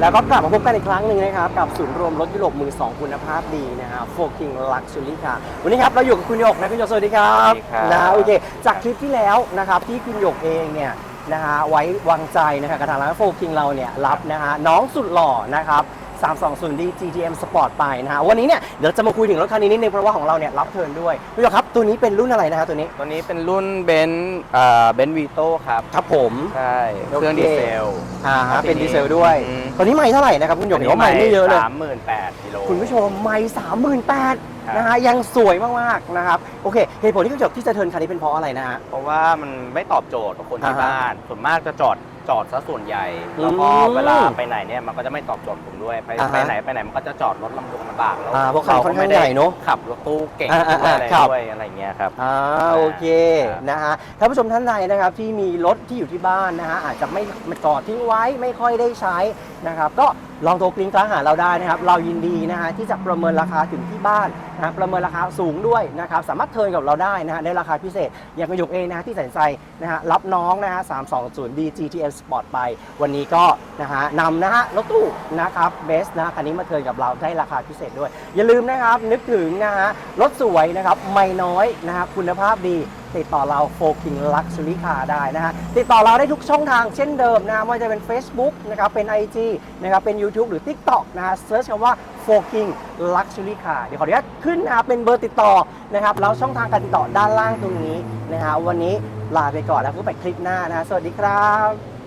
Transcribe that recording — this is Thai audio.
แล้วก็กลับมาพบกันอีกครั้งหนึ่งนะครับ กับศูนย์รวมรถยุโรปมือสองคุณภาพดีนะฮะโฟกิงลักชัวรี่ค่ะ วันนี้ครับ เราอยู่กับคุณหยกนะคุณหยกสวัสดีครับสวัสดีครับ นะโอเค จากคลิปที่แล้วนะครับที่คุณหยกเองเนี่ยนะฮะไว้วางใจนะครับกับทางร้านโฟกิงเราเนี่ยรับนะฮะน้องสุดหล่อนะครับ 320D GTM Sport ไปนะฮะวันนี้เนี่ยเดี๋ยวจะมาคุยถึงรถคันนี้นิดนึงเพราะว่าของเราเนี่ยรับเทิร์นด้วยคุณหยกครับตัวนี้เป็นรุ่นอะไรนะฮะตัวนี้ตัวนี้เป็นรุ่นเบนซ์เอ่อเบนซ์วีโต้ครับครับผมใช่โอเคเครื่องดีเซลอ่าครัฮะบเป็นทีนี้ดีเซลด้วยอืมตัวนี้ไม่เท่าไหร่นะครับคุณหยกเห็นว่าไม่ไม่เยอะเลยสามหมื่นแปดกิโลคุณผู้ชมไม่สามหมื่นแปดครับนะฮะยังสวยมากๆนะครับโอเคเหตุผลที่คุณหยกที่จะเทิร์นคันนี้เป็นเพราะอะไรนะฮะเพราะว่ามันไม่ตอบโจทย์กับคนที่อ่าฮะบ้านส่วนมากจะจอด จอดซะส่วนใหญ่ แล้วก็อืมเวลาไปไหนเนี่ยมันก็จะไม่ตอบโจทย์ผมด้วย ไปอ่าฮะไปไหนไปไหนมันก็จะจอดรถลำบากลำบากแล้วอ่าเพราะคันค่อนข้างไม่ได้ใหญ่เนอะขับรถตู้เก่งอ่าอ่าด้วยอะไรครับ ด้วยอะไรเงี้ยครับ อ่าโอเคครับนะฮะท่านผู้ชมท่านใดนะครับที่มีรถที่อยู่ที่บ้านนะฮะอาจจะไม่มาจอดทิ้งไว้ไม่ค่อยได้ใช้นะครับก็ ลองโทรกลิ้งกลางหาเราได้นะครับ เรายินดีนะฮะที่จะประเมินราคาถึงที่บ้านนะประเมินราคาสูงด้วยนะครับ สามารถเทินกับเราได้นะฮะในราคาพิเศษ อย่างคุณหยกเองนะฮะที่ตัดสินใจนะฮะรับน้องนะฮะ 320D GTM Sport ไป วันนี้ก็นะฮะนำนะฮะรถตู้นะครับเบสนะฮะคันนี้มาเทินกับเราได้ราคาพิเศษด้วย อย่าลืมนะครับนึกถึงนะฮะรถสวยนะครับไม่น้อยนะฮะคุณภาพดี ติดต่อเราโฟกิงลักชัวรี่คาได้นะฮะติดต่อเราได้ทุกช่องทางเช่นเดิมนะฮะไม่ว่าจะเป็น Facebook นะครับเป็น IG นะครับเป็น YouTube หรือ TikTok นะฮะเซิร์ชคำว่า f o k i n g Luxury Car เดี๋ยวขออนุญาตขึ้นนะครับเป็นเบอร์ติดต่อนะครับแล้วช่องทางการติดต่อด้านล่างตรงนี้นะฮะวันนี้ลาไปก่อนแล้วพบกันคลิปหน้านะฮะสวัสดีครับ